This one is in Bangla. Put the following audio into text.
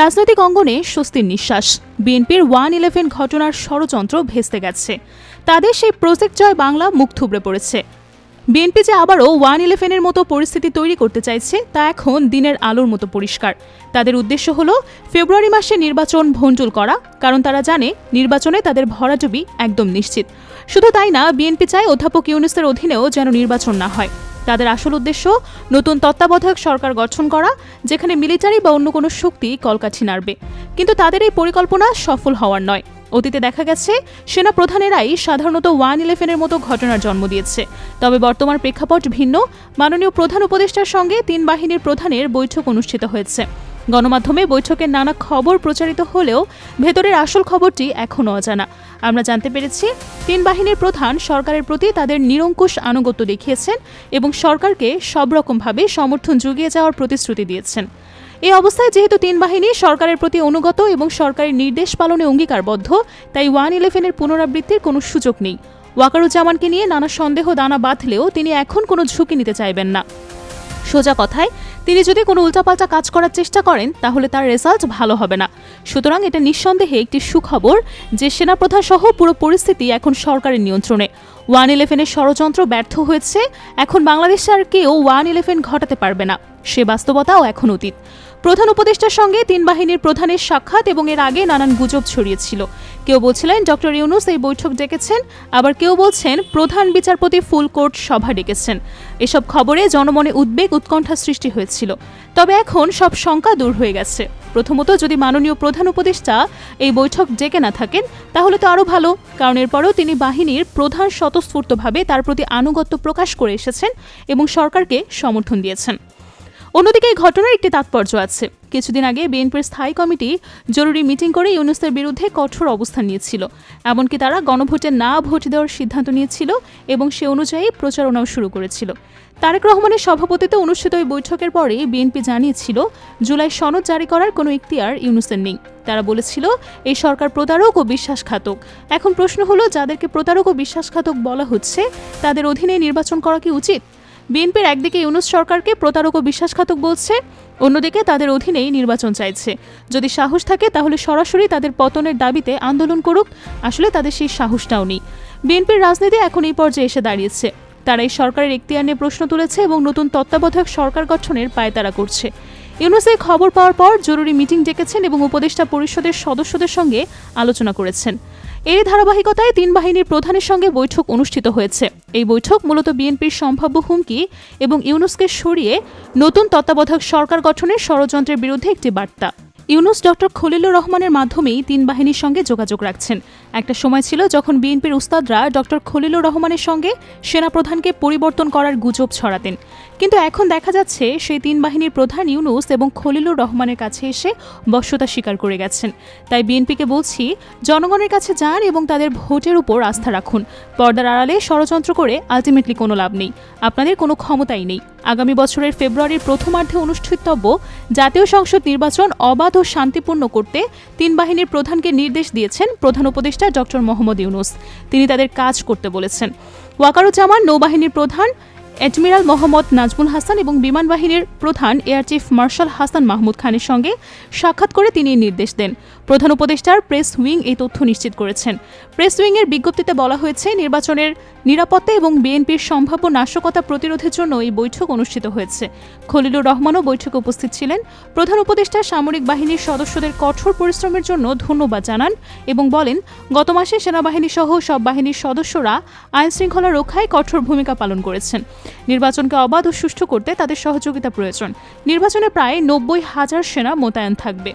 রাজনৈতিক অঙ্গনে স্বস্তির নিঃশ্বাস। বিএনপির ওয়ান ইলেভেন ঘটনার ষড়যন্ত্র ভেস্তে গেছে। তাদের সেই প্রজেক্ট জয় বাংলা মুখ থুবড়ে পড়েছে। বিএনপি যে আবারও ওয়ান ইলেভেনের মতো পরিস্থিতি তৈরি করতে চাইছে, তা এখন দিনের আলোর মতো পরিষ্কার। তাদের উদ্দেশ্য হল ফেব্রুয়ারি মাসে নির্বাচন ভণ্ডুল করা, কারণ তারা জানে নির্বাচনে তাদের ভরাডুবি একদম নিশ্চিত। শুধু তাই না, বিএনপি চায় অধ্যাপক ইউনুসের অধীনেও যেন নির্বাচন না হয়। তাদের আসল উদ্দেশ্য, নতুন তত্ত্বাবধায়ক সরকার গঠন করা, যেখানে মিলিটারি বা অন্য কোনো শক্তি কলকাঠি নাড়বে। কিন্তু তাদের এই পরিকল্পনা সফল হওয়ার নয়। অতীতে দেখা গেছে সেনা প্রধানেরাই সাধারণত ওয়ান ইলেভেনের মতো ঘটনার জন্ম দিয়েছে। তবে বর্তমান প্রেক্ষাপট ভিন্ন। মাননীয় প্রধান উপদেষ্টার সঙ্গে তিন বাহিনীর প্রধানের বৈঠক অনুষ্ঠিত হয়েছে। গণমাধ্যমে বৈঠকের নানা খবর প্রচারিত হলেও ভেতরের আসল খবরটি এখনও অজানা। আমরা জানতে পেরেছি, তিন বাহিনীর প্রধান সরকারের প্রতি তাদের নিরঙ্কুশ আনুগত্য দেখিয়েছেন এবং সরকারকে সব রকমভাবে সমর্থন জুগিয়ে যাওয়ার প্রতিশ্রুতি দিয়েছেন। এই অবস্থায় যেহেতু তিন বাহিনী সরকারের প্রতি অনুগত এবং সরকারের নির্দেশ পালনে অঙ্গীকারবদ্ধ, তাই ওয়ান ইলেভেনের পুনরাবৃত্তির কোনো সুযোগ নেই। ওয়াকারুজ্জামানকে নিয়ে নানা সন্দেহ দানা বাঁধলেও তিনি এখন কোনো ঝুঁকি নিতে চাইবেন না। সোজা কথায় তিনি যদি কোনো উল্টাপাল্টা কাজ করার চেষ্টা করেন, তাহলে তার রেজাল্ট ভালো হবে না। সুতরাং এটা নিঃসন্দেহে একটি সুখবর যে সেনাপ্রধান সহ পুরো পরিস্থিতি এখন সরকারের নিয়ন্ত্রণে। ওয়ান ইলেভেনের ষড়যন্ত্র ব্যর্থ হয়েছে। এখন বাংলাদেশ আর কেউ ওয়ান ইলেভেন ঘটাতে পারবে না। সে বাস্তবতাও এখন অতীত। প্রধান উপদেষ্টার সঙ্গে তিন বাহিনীর প্রধানের সাক্ষাৎ এবং এর আগে নানান গুজব ছড়িয়েছিল। কেউ বলছিলেন, ডক্টর ইউনুস এই বৈঠক ডেকেছেন, আবার কেউ বলছেন, প্রধান বিচারপতি ফুল কোর্ট সভা ডেকেছেন। এসব খবরে জনমনে উদ্বেগ, উৎকণ্ঠা সৃষ্টি হয়েছিল। তবে এখন সব শঙ্কা দূর হয়ে গেছে। প্রথমত, যদি মাননীয় প্রধান উপদেষ্টা এই বৈঠক ডেকে না থাকেন, তাহলে তো আরও ভালো, কারণ এরপরও তিনি বাহিনীর প্রধান স্বতঃস্ফূর্তভাবে তার প্রতি আনুগত্য প্রকাশ করে এসেছেন এবং সরকারকে সমর্থন দিয়েছেন। অন্যদিকে এই ঘটনার একটি তাৎপর্য আছে। কিছুদিন আগে বিএনপির স্থায়ী কমিটি জরুরি মিটিং করে ইউনুসের বিরুদ্ধে কঠোর অবস্থান নিয়েছিল। এমনকি তারা গণভোটে না ভোট দেওয়ার সিদ্ধান্ত নিয়েছিল এবং সে অনুযায়ী প্রচারণাও শুরু করেছিল। তারেক রহমানের সভাপতিত্বে অনুষ্ঠিত ওই বৈঠকের পরে বিএনপি জানিয়েছিল, জুলাই সনদ জারি করার কোনো ইখতিয়ার ইউনুসের নেই। তারা বলেছিল, এই সরকার প্রতারক ও বিশ্বাসঘাতক। এখন প্রশ্ন হলো, যাদেরকে প্রতারক ও বিশ্বাসঘাতক বলা হচ্ছে, তাদের অধীনে নির্বাচন করা কি উচিত? বিএনপির একদিকে ইউনুস সরকারকে প্রতারক ও বিশ্বাসঘাতক বলছে, অন্যদিকে তাদের অধীনেই নির্বাচন চাইছে। যদি সাহস থাকে, তাহলে সরাসরি তাদের পতনের দাবিতে আন্দোলন করুক। আসলে তাদের সেই সাহসটাও নেই। বিএনপির রাজনীতি এখন এই পর্যায়ে এসে দাঁড়িয়েছে। তারা এই সরকারের এখতিয়ার নিয়ে প্রশ্ন তুলেছে এবং নতুন তত্ত্বাবধায়ক সরকার গঠনের পায়তারা করছে। ইউনুস খবর পাওয়ার পর জরুরি মিটিং ডেকেছেন এবং উপদেষ্টা পরিষদের সদস্যদের সঙ্গে আলোচনা করেছেন। এই ধারাবাহিকতায় তিন বাহিনীর প্রধানের সঙ্গে বৈঠক অনুষ্ঠিত হয়েছে। এই বৈঠক মূলত বিএনপির সম্ভাব্য হুমকি এবং ইউনুসকে সরিয়ে নতুন তত্ত্বাবধায়ক সরকার গঠনের ষড়যন্ত্রের বিরুদ্ধে একটি বার্তা। ইউনুস ডক্টর খলিলুর রহমানের মাধ্যমেই তিন বাহিনীর সঙ্গে যোগাযোগ রাখছেন। একটা সময় ছিল যখন বিএনপির উস্তাদরা ডক্টর খলিলুর রহমানের সঙ্গে সেনাপ্রধানকে পরিবর্তন করার গুজব ছড়াতেন। কিন্তু এখন দেখা যাচ্ছে সেই তিন বাহিনীর প্রধান ইউনুস এবং খলিলুর রহমানের কাছে এসে বশ্যতা স্বীকার করে গেছেন। তাই বিএনপিকে বলছি, জনগণের কাছে যান এবং তাদের ভোটের উপর আস্থা রাখুন। পর্দার আড়ালে ষড়যন্ত্র করে আলটিমেটলি কোনো লাভ নেই। আপনাদের কোনো ক্ষমতাই নেই। আগামী বছরের ফেব্রুয়ারির প্রথমার্ধে অনুষ্ঠিতব্য জাতীয় সংসদ নির্বাচন অবাধ ও শান্তিপূর্ণ করতে তিন বাহিনীর প্রধানকে নির্দেশ দিয়েছেন প্রধান উপদেষ্টা ডক্টর মোহাম্মদ ইউনুস। তিনি তাদের কাজ করতে বলেছেন। ওয়াকারুজ্জামান নৌবাহিনীর প্রধান অ্যাডমিরাল মোহাম্মদ নাজমুল হাসান এবং বিমান বাহিনীর প্রধান air chief marshal Hasan Mahmud খানের সঙ্গে সাক্ষাৎ করে তিনি নির্দেশ দেন। প্রধান উপদেষ্টার প্রেস উইং এই তথ্য নিশ্চিত করেছেন। প্রেস উইংয়ের বিজ্ঞপ্তিতে বলা হয়েছে, নির্বাচনের নিরাপত্তা এবং বিএনপির সম্ভাব্য নাশকতা প্রতিরোধের জন্য এই বৈঠক অনুষ্ঠিত হয়েছে। খলিলুর রহমানও বৈঠকে উপস্থিত ছিলেন। প্রধান উপদেষ্টা, সামরিক বাহিনীর সদস্যদের কঠোর পরিশ্রমের জন্য ধন্যবাদ জানান এবং বলেন, গত মাসে সেনাবাহিনী সহ সব বাহিনীর সদস্যরা আইন শৃঙ্খলা রক্ষায় কঠোর ভূমিকা পালন করেছেন। নির্বাচনকে অবাধ ও সুষ্ঠু করতে তাদের সহযোগিতা প্রয়োজন। নির্বাচনে প্রায় নব্বই হাজার সেনা মোতায়েন থাকবে।